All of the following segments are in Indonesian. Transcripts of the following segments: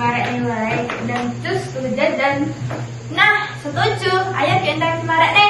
dimarahin wae, sedang cus kudu jajan. Nah, setuju. Ayo kita dimarahin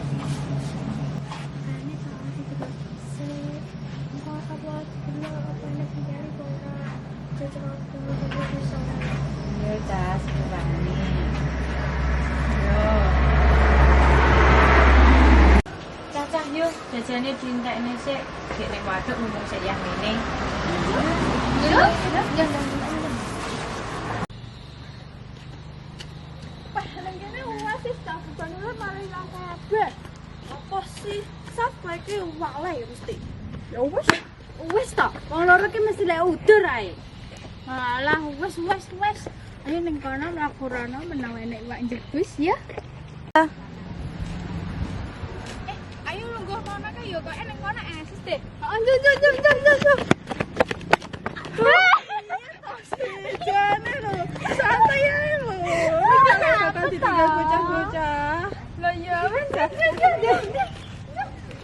jajane diintekne sik. Gek nek waduk ngomong sik yang ngene. Yo, yo, tak sih? Sapa iki wale ya mesti. Ya wis. Wis ta. Wong loro ki mesti lek udur ae. Alah, wis wis wis. Ayo ning kono laporan menawa enek wak jebus ya. Eh, ayo lungguh kono ka yo asis deh. Oh, jom jom jom jom jom. santai. Jangan ditinggal bocah-bocah. Lah ya wis.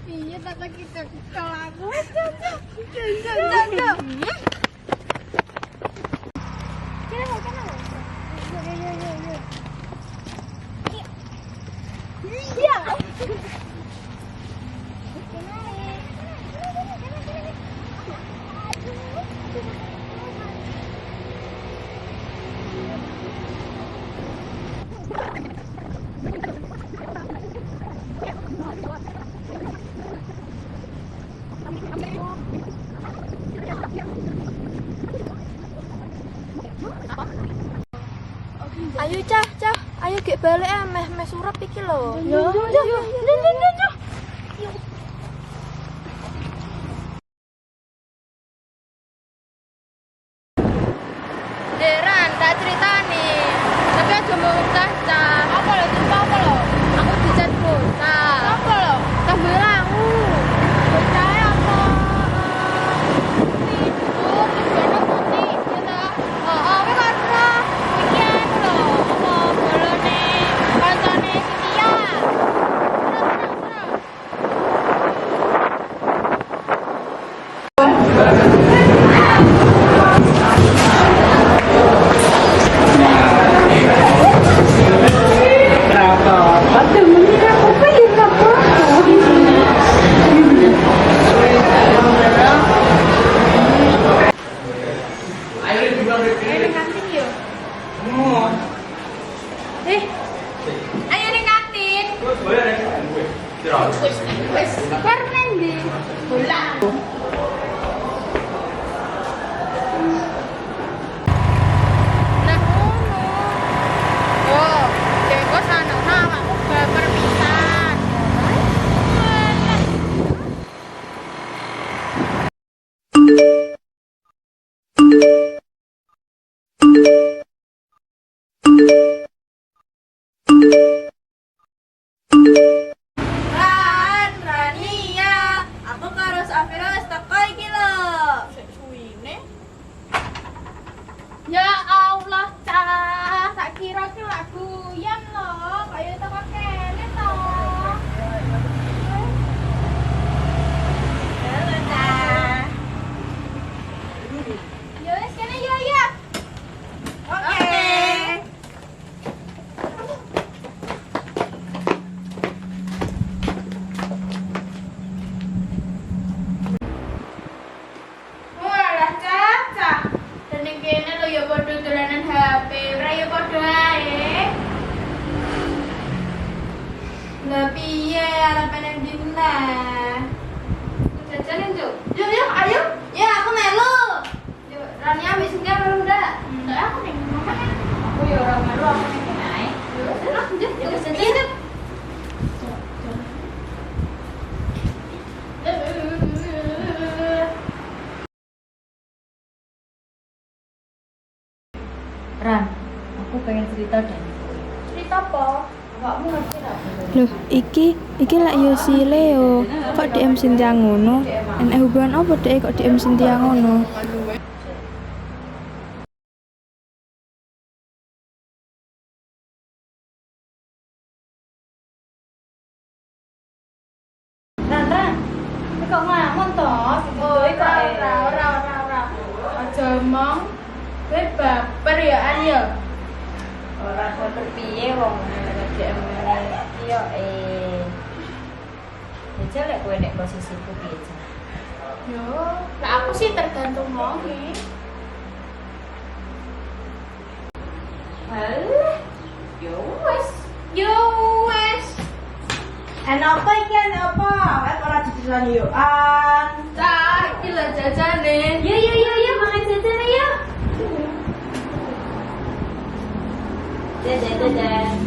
Iya tak kita. Jom jom. Jom jom jom jom. Kenapa kenapa? Yo yo yo yo. Iya. Ayo cah, cah, ayo gek balik surap iki lho. Yo yo yo yo yo. Deran, tak cerita nih. Tapi aja mau cah, cah. Apa lo? Iki iki lek yo si Leo. Kok DM Cynthia ngono? Enek hubungan apa dek kok DM Cynthia ngono? Ran Ran ini kok ngelamun toh Oh, ora ora ora ora ora. Aja omong. Kowe baper ya an ya. ora baper piye wong DM iya eh Jajal lek kowe nek posisiku piye? Yo, lah aku sih tergantung mongi. Alah, yo wes. Yo wes. Enak apa iki enak apa? Wes ora dijelan yo an. Cak, iki lho jajane. Yo yo yo yo mangan jajan ayo. Jajan jajan.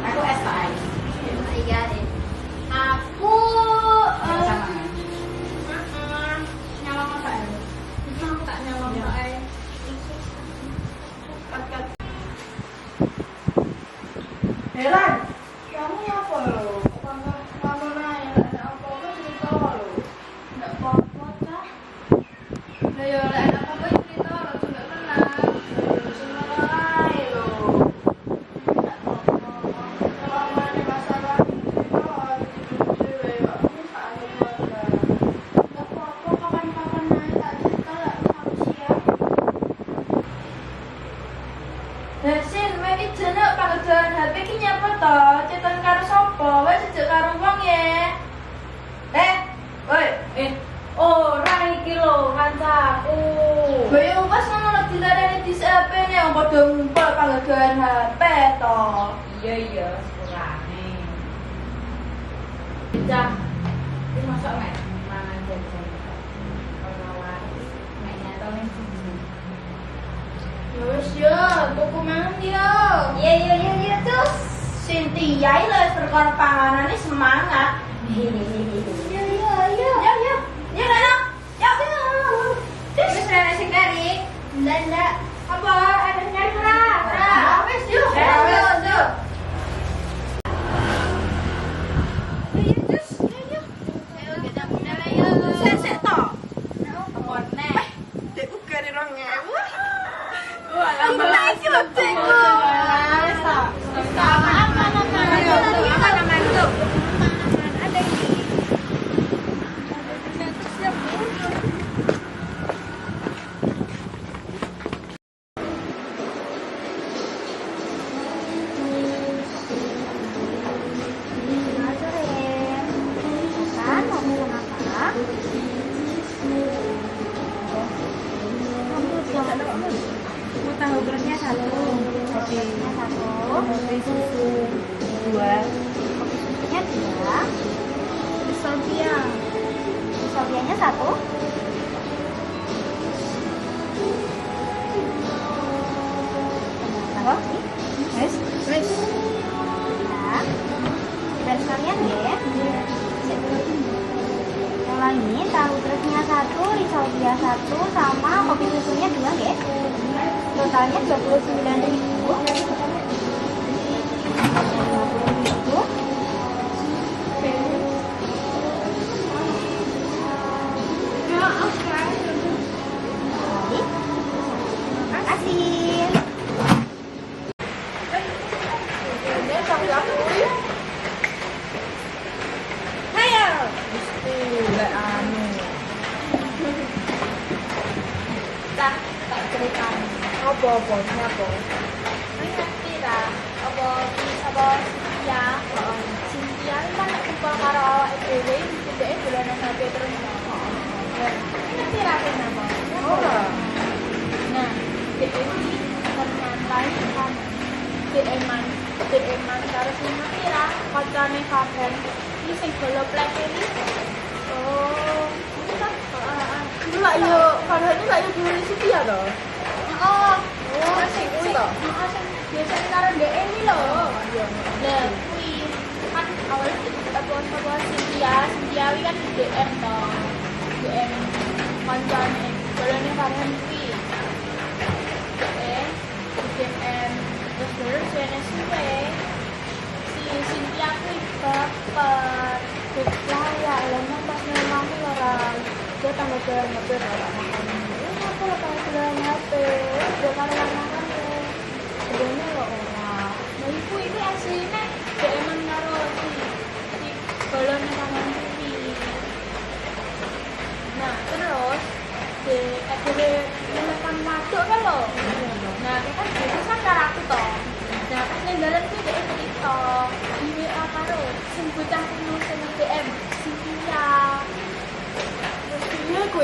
Aku es tak air. Iya deh. Aku eh, nyala mata ya. Aku tak nyala mata ya. Heran. Kamu apa lo? Kamu kamu nanya ada apa-apa cerita lo? Nggak apa-apa cah. Lah yo lek ada apa-apa cerita lo juga kenal. Nggak apa-apa kapan-kapan aja tak cerita lah aku siap. Hasin, wae iki jeneng panggodan HP ki nyapa to? Cetan karo sapa? Wae jejak karo wong ya. Eh, woi, Eh, ora iki lho kancaku. Lah ya wes ngono lek dilarani di HP ne wong padha ngumpul panggodan HP to. Iya iya, sekurangnya. Cah, ini masuk mek mangan jajan. Ora wae. Mek nyato ning sini. Ya wes yo, tuku mangan yo. Iya iya iya iya terus. Iki lho perkara panganane semangat. Iya iya iya. Ya ya. Ya. Ya. Wis rene sing kari. Ndak ndak. Apa ada nyari. Wis. Ya, to. Apa nek? Dekku kari rong ewu. Lah iki lho cekku. Wis to. Sama apa namanya? Apa namanya itu? Ada ini. Kan, mau pesan apa? Berasnya satu. Kopinya satu, Kopi susu dua. kopi susunya dua, Sofia. sofianya satu, wes. Ya. Lain tahu terusnya satu, risotto satu, sama కారణం ప్రకృతి ఇలాంటి DM-an, DM-an karo kancane kabeh. Iki sing golo plek. Oh, ini kan? Itu lah yo, padahal itu lah yo dulu ya toh. Oh, Oh, sing karo ndek ini lho. Lah, kuwi kan awalnya apa Cynthia, kan di DM toh. DM kancane kalian kuwi. Eh, di DM jenis kuwi. Si Cynthia kuwi baper. Ya, lama pas memang kuwi ora dia tambah jalan HP. Ya apa lah kalau jalan HP, dia kan makan ya. Sebenarnya lo ora. Nah iku ini aslinya DM karo si si balon tangan kiri. Nah terus di akhirnya menekan masuk kan lo. Nah dia kan biasa kan karo aku toh. Nah pas nang dalan kuwi dia cerita di WA karo sing bocah kuno sing DM Cynthia. Iya kuwi kok bakalane. Mulai sing dilukis kuwi yo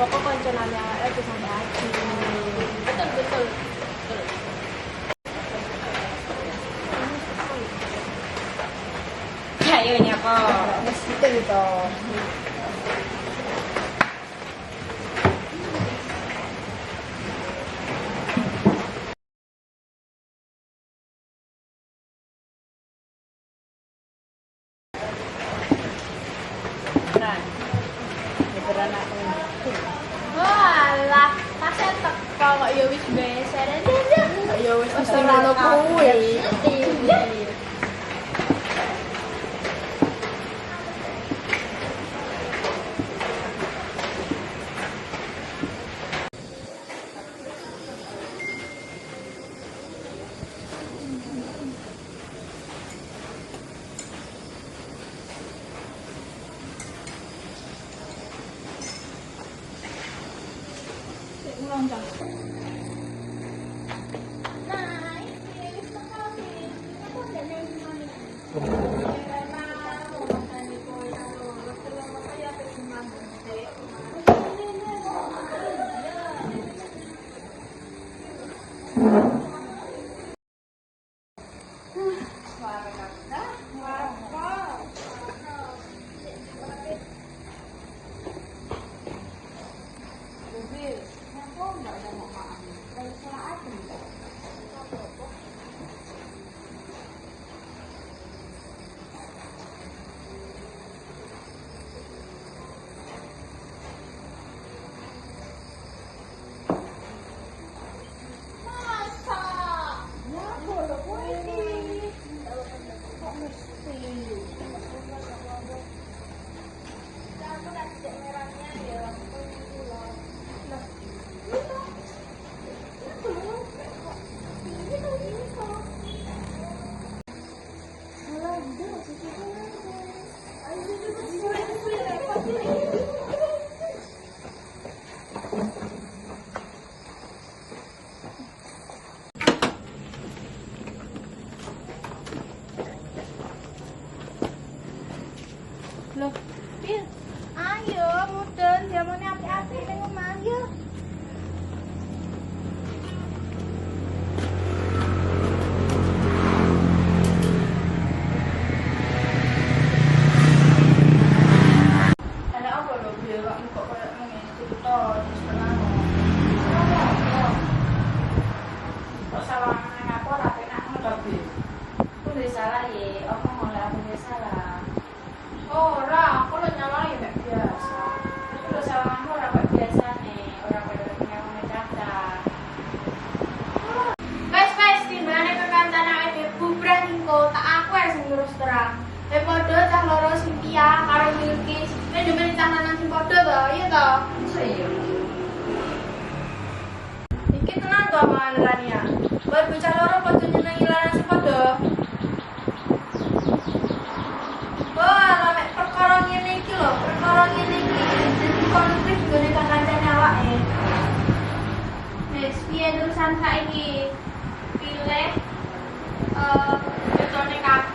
Pokok kancanane awake aja sampe aji. Betul betul. Ayo nyapa. Mesti to. Teko kok ya wis beser. Ya wis mesti ngono kuwi.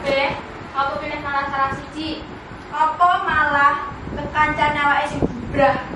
kabeh apa pilih malah salah siji. Apa malah kekancan awake sing gibrah